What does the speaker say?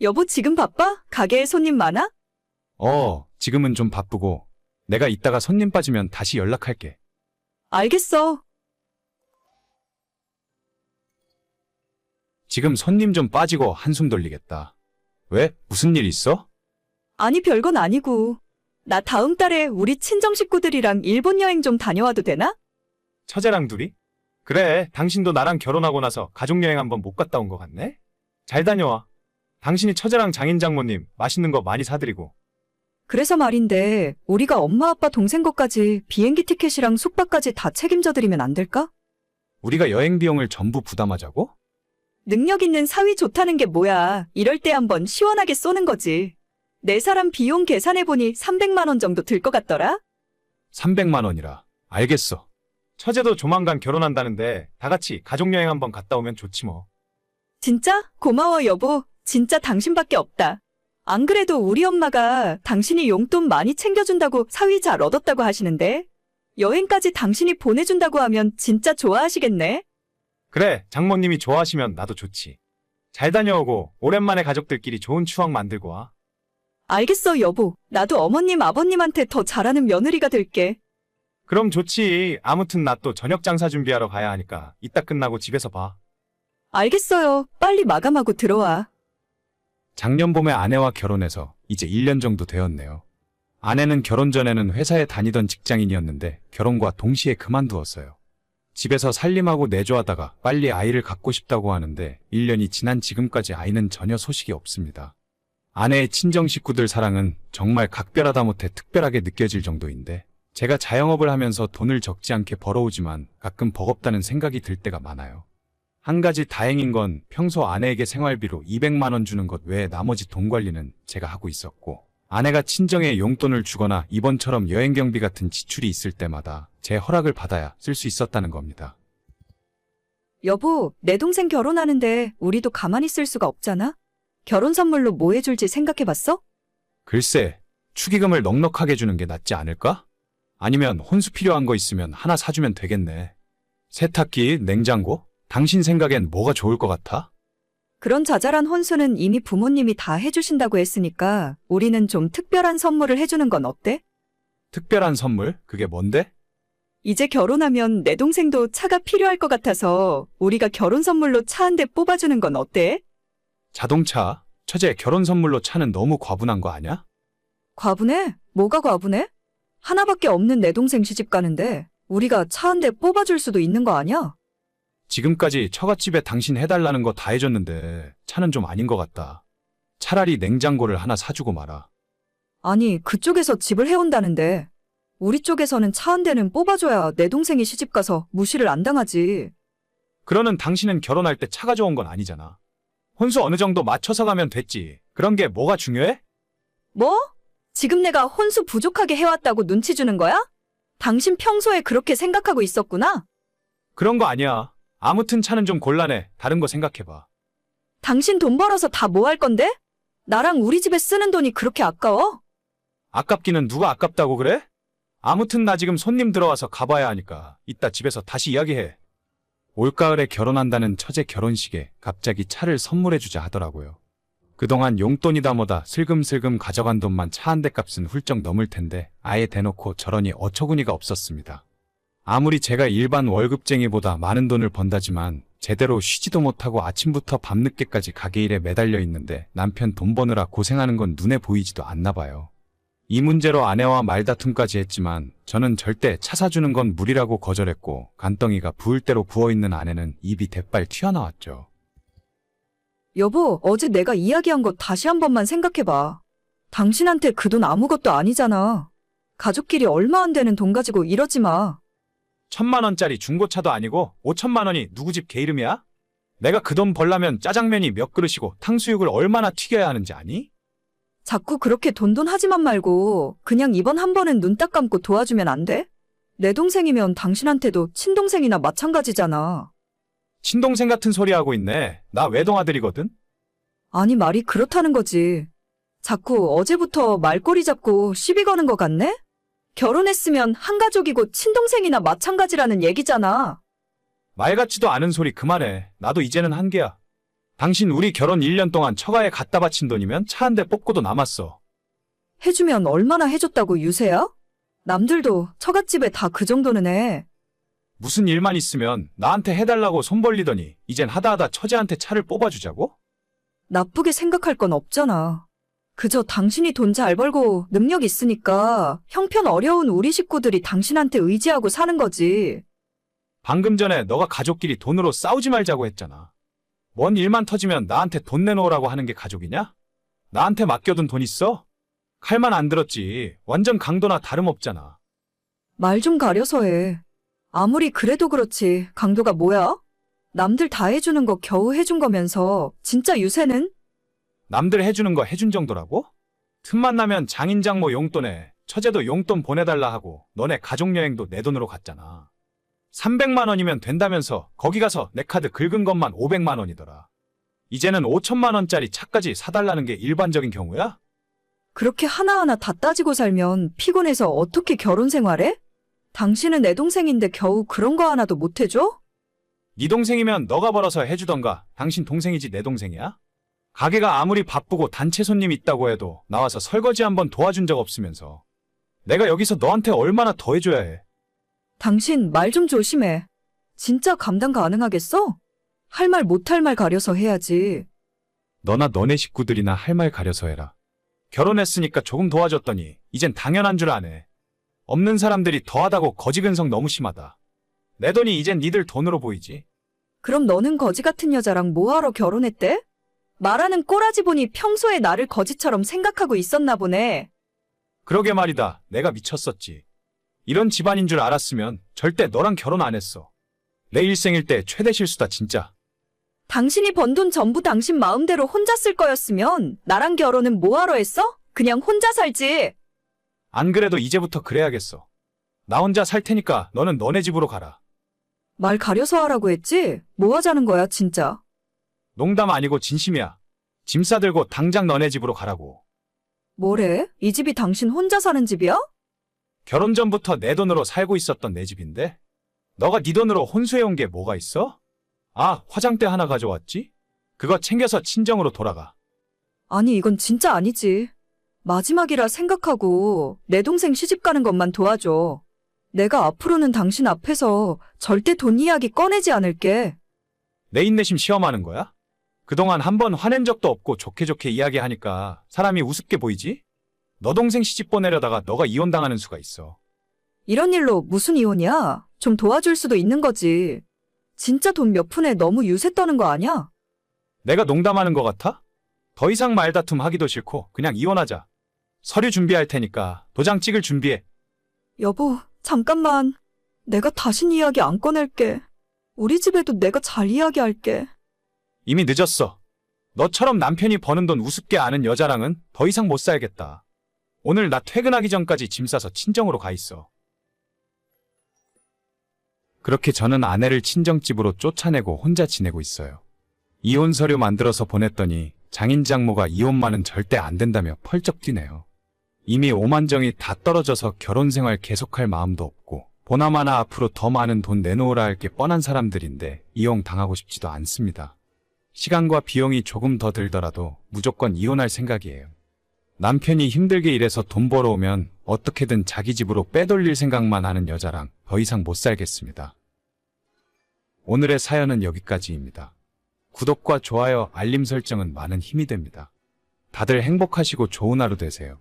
여보 지금 바빠? 가게에 손님 많아? 어, 지금은 좀 바쁘고 내가 이따가 손님 빠지면 다시 연락할게. 알겠어. 지금 손님 좀 빠지고 한숨 돌리겠다. 왜? 무슨 일 있어? 아니 별건 아니고. 나 다음 달에 우리 친정 식구들이랑 일본 여행 좀 다녀와도 되나? 처제랑 둘이? 그래, 당신도 나랑 결혼하고 나서 가족여행 한번 못 갔다 온 것 같네? 잘 다녀와. 당신이 처제랑 장인 장모님 맛있는 거 많이 사드리고. 그래서 말인데 우리가 엄마 아빠 동생 것까지 비행기 티켓이랑 숙박까지 다 책임져 드리면 안 될까? 우리가 여행 비용을 전부 부담하자고? 능력 있는 사위 좋다는 게 뭐야. 이럴 때 한번 시원하게 쏘는 거지. 네 사람 비용 계산해보니 300만 원 정도 들 것 같더라? 300만 원이라. 알겠어. 처제도 조만간 결혼한다는데 다 같이 가족여행 한번 갔다 오면 좋지 뭐. 진짜? 고마워 여보. 진짜 당신밖에 없다. 안 그래도 우리 엄마가 당신이 용돈 많이 챙겨준다고 사위 잘 얻었다고 하시는데 여행까지 당신이 보내준다고 하면 진짜 좋아하시겠네? 그래, 장모님이 좋아하시면 나도 좋지. 잘 다녀오고 오랜만에 가족들끼리 좋은 추억 만들고 와. 알겠어 여보. 나도 어머님 아버님한테 더 잘하는 며느리가 될게. 그럼 좋지. 아무튼 나 또 저녁 장사 준비하러 가야 하니까 이따 끝나고 집에서 봐. 알겠어요. 빨리 마감하고 들어와. 작년 봄에 아내와 결혼해서 이제 1년 정도 되었네요. 아내는 결혼 전에는 회사에 다니던 직장인이었는데 결혼과 동시에 그만두었어요. 집에서 살림하고 내조하다가 빨리 아이를 갖고 싶다고 하는데 1년이 지난 지금까지 아이는 전혀 소식이 없습니다. 아내의 친정 식구들 사랑은 정말 각별하다 못해 특별하게 느껴질 정도인데 제가 자영업을 하면서 돈을 적지 않게 벌어오지만 가끔 버겁다는 생각이 들 때가 많아요. 한 가지 다행인 건 평소 아내에게 생활비로 200만 원 주는 것 외에 나머지 돈 관리는 제가 하고 있었고 아내가 친정에 용돈을 주거나 이번처럼 여행 경비 같은 지출이 있을 때마다 제 허락을 받아야 쓸 수 있었다는 겁니다. 여보, 내 동생 결혼하는데 우리도 가만히 있을 수가 없잖아? 결혼 선물로 뭐 해줄지 생각해봤어? 글쎄, 축의금을 넉넉하게 주는 게 낫지 않을까? 아니면 혼수 필요한 거 있으면 하나 사주면 되겠네. 세탁기, 냉장고? 당신 생각엔 뭐가 좋을 것 같아? 그런 자잘한 혼수는 이미 부모님이 다 해주신다고 했으니까 우리는 좀 특별한 선물을 해주는 건 어때? 특별한 선물? 그게 뭔데? 이제 결혼하면 내 동생도 차가 필요할 것 같아서 우리가 결혼 선물로 차 한 대 뽑아주는 건 어때? 자동차? 처제 결혼 선물로 차는 너무 과분한 거 아냐? 과분해? 뭐가 과분해? 하나밖에 없는 내 동생 시집 가는데 우리가 차 한 대 뽑아줄 수도 있는 거 아니야? 지금까지 처갓집에 당신 해달라는 거 다 해줬는데 차는 좀 아닌 것 같다. 차라리 냉장고를 하나 사주고 말아. 아니, 그쪽에서 집을 해온다는데 우리 쪽에서는 차 한 대는 뽑아줘야 내 동생이 시집 가서 무시를 안 당하지. 그러는 당신은 결혼할 때 차가 좋은 건 아니잖아. 혼수 어느 정도 맞춰서 가면 됐지. 그런 게 뭐가 중요해? 뭐? 지금 내가 혼수 부족하게 해왔다고 눈치 주는 거야? 당신 평소에 그렇게 생각하고 있었구나? 그런 거 아니야. 아무튼 차는 좀 곤란해. 다른 거 생각해봐. 당신 돈 벌어서 다 뭐 할 건데? 나랑 우리 집에 쓰는 돈이 그렇게 아까워? 아깝기는 누가 아깝다고 그래? 아무튼 나 지금 손님 들어와서 가봐야 하니까 이따 집에서 다시 이야기해. 올가을에 결혼한다는 처제 결혼식에 갑자기 차를 선물해주자 하더라고요. 그동안 용돈이다 뭐다 슬금슬금 가져간 돈만 차 한 대 값은 훌쩍 넘을 텐데 아예 대놓고 저러니 어처구니가 없었습니다. 아무리 제가 일반 월급쟁이보다 많은 돈을 번다지만 제대로 쉬지도 못하고 아침부터 밤늦게까지 가게 일에 매달려 있는데 남편 돈 버느라 고생하는 건 눈에 보이지도 않나 봐요. 이 문제로 아내와 말다툼까지 했지만 저는 절대 차 사주는 건 무리라고 거절했고 간덩이가 부을 대로 부어있는 아내는 입이 대빨 튀어나왔죠. 여보, 어제 내가 이야기한 거 다시 한 번만 생각해봐. 당신한테 그 돈 아무것도 아니잖아. 가족끼리 얼마 안 되는 돈 가지고 이러지 마. 천만 원짜리 중고차도 아니고 오천만 원이 누구 집 개 이름이야? 내가 그 돈 벌려면 짜장면이 몇 그릇이고 탕수육을 얼마나 튀겨야 하는지 아니? 자꾸 그렇게 돈돈 하지만 말고 그냥 이번 한 번은 눈 딱 감고 도와주면 안 돼? 내 동생이면 당신한테도 친동생이나 마찬가지잖아. 친동생 같은 소리 하고 있네. 나 외동아들이거든? 아니 말이 그렇다는 거지. 자꾸 어제부터 말꼬리 잡고 시비 거는 것 같네? 결혼했으면 한 가족이고 친동생이나 마찬가지라는 얘기잖아. 말 같지도 않은 소리 그만해. 나도 이제는 한계야. 당신 우리 결혼 1년 동안 처가에 갖다 바친 돈이면 차 한 대 뽑고도 남았어. 해주면 얼마나 해줬다고 유세야? 남들도 처갓집에 다 그 정도는 해. 무슨 일만 있으면 나한테 해달라고 손 벌리더니 이젠 하다하다 처제한테 차를 뽑아주자고? 나쁘게 생각할 건 없잖아. 그저 당신이 돈 잘 벌고 능력 있으니까 형편 어려운 우리 식구들이 당신한테 의지하고 사는 거지. 방금 전에 너가 가족끼리 돈으로 싸우지 말자고 했잖아. 뭔 일만 터지면 나한테 돈 내놓으라고 하는 게 가족이냐? 나한테 맡겨둔 돈 있어? 칼만 안 들었지. 완전 강도나 다름없잖아. 말 좀 가려서 해. 아무리 그래도 그렇지 강도가 뭐야? 남들 다 해주는 거 겨우 해준 거면서 진짜 유세는? 남들 해주는 거 해준 정도라고? 틈만 나면 장인장모 용돈에 처제도 용돈 보내달라 하고 너네 가족여행도 내 돈으로 갔잖아. 300만 원이면 된다면서 거기 가서 내 카드 긁은 것만 500만 원이더라. 이제는 5천만 원짜리 차까지 사달라는 게 일반적인 경우야? 그렇게 하나하나 다 따지고 살면 피곤해서 어떻게 결혼 생활해? 당신은 내 동생인데 겨우 그런 거 하나도 못 해줘? 네 동생이면 너가 벌어서 해주던가 당신 동생이지 내 동생이야? 가게가 아무리 바쁘고 단체 손님 있다고 해도 나와서 설거지 한번 도와준 적 없으면서 내가 여기서 너한테 얼마나 더 해줘야 해? 당신 말 좀 조심해. 진짜 감당 가능하겠어? 할 말 못 할 말 가려서 해야지. 너나 너네 식구들이나 할 말 가려서 해라. 결혼했으니까 조금 도와줬더니 이젠 당연한 줄 아네. 없는 사람들이 더하다고 거지근성 너무 심하다. 내 돈이 이젠 니들 돈으로 보이지. 그럼 너는 거지 같은 여자랑 뭐하러 결혼했대? 말하는 꼬라지 보니 평소에 나를 거지처럼 생각하고 있었나 보네. 그러게 말이다. 내가 미쳤었지. 이런 집안인 줄 알았으면 절대 너랑 결혼 안 했어. 내 일생일 때 최대 실수다 진짜. 당신이 번 돈 전부 당신 마음대로 혼자 쓸 거였으면 나랑 결혼은 뭐하러 했어? 그냥 혼자 살지. 안 그래도 이제부터 그래야겠어. 나 혼자 살 테니까 너는 너네 집으로 가라. 말 가려서 하라고 했지? 뭐 하자는 거야, 진짜. 농담 아니고 진심이야. 짐 싸들고 당장 너네 집으로 가라고. 뭐래? 이 집이 당신 혼자 사는 집이야? 결혼 전부터 내 돈으로 살고 있었던 내 집인데 너가 네 돈으로 혼수해온 게 뭐가 있어? 아, 화장대 하나 가져왔지? 그거 챙겨서 친정으로 돌아가. 아니, 이건 진짜 아니지. 마지막이라 생각하고 내 동생 시집 가는 것만 도와줘. 내가 앞으로는 당신 앞에서 절대 돈 이야기 꺼내지 않을게. 내 인내심 시험하는 거야? 그동안 한 번 화낸 적도 없고 좋게 좋게 이야기하니까 사람이 우습게 보이지? 너 동생 시집 보내려다가 너가 이혼당하는 수가 있어. 이런 일로 무슨 이혼이야? 좀 도와줄 수도 있는 거지. 진짜 돈 몇 푼에 너무 유세 떠는 거 아니야? 내가 농담하는 것 같아? 더 이상 말다툼 하기도 싫고 그냥 이혼하자. 서류 준비할 테니까 도장 찍을 준비해. 여보, 잠깐만. 내가 다신 이야기 안 꺼낼게. 우리 집에도 내가 잘 이야기할게. 이미 늦었어. 너처럼 남편이 버는 돈 우습게 아는 여자랑은 더 이상 못 살겠다. 오늘 나 퇴근하기 전까지 짐 싸서 친정으로 가 있어. 그렇게 저는 아내를 친정집으로 쫓아내고 혼자 지내고 있어요. 이혼 서류 만들어서 보냈더니 장인 장모가 이혼만은 절대 안 된다며 펄쩍 뛰네요. 이미 오만정이 다 떨어져서 결혼 생활 계속할 마음도 없고 보나마나 앞으로 더 많은 돈 내놓으라 할 게 뻔한 사람들인데 이용 당하고 싶지도 않습니다. 시간과 비용이 조금 더 들더라도 무조건 이혼할 생각이에요. 남편이 힘들게 일해서 돈 벌어오면 어떻게든 자기 집으로 빼돌릴 생각만 하는 여자랑 더 이상 못 살겠습니다. 오늘의 사연은 여기까지입니다. 구독과 좋아요, 알림 설정은 많은 힘이 됩니다. 다들 행복하시고 좋은 하루 되세요.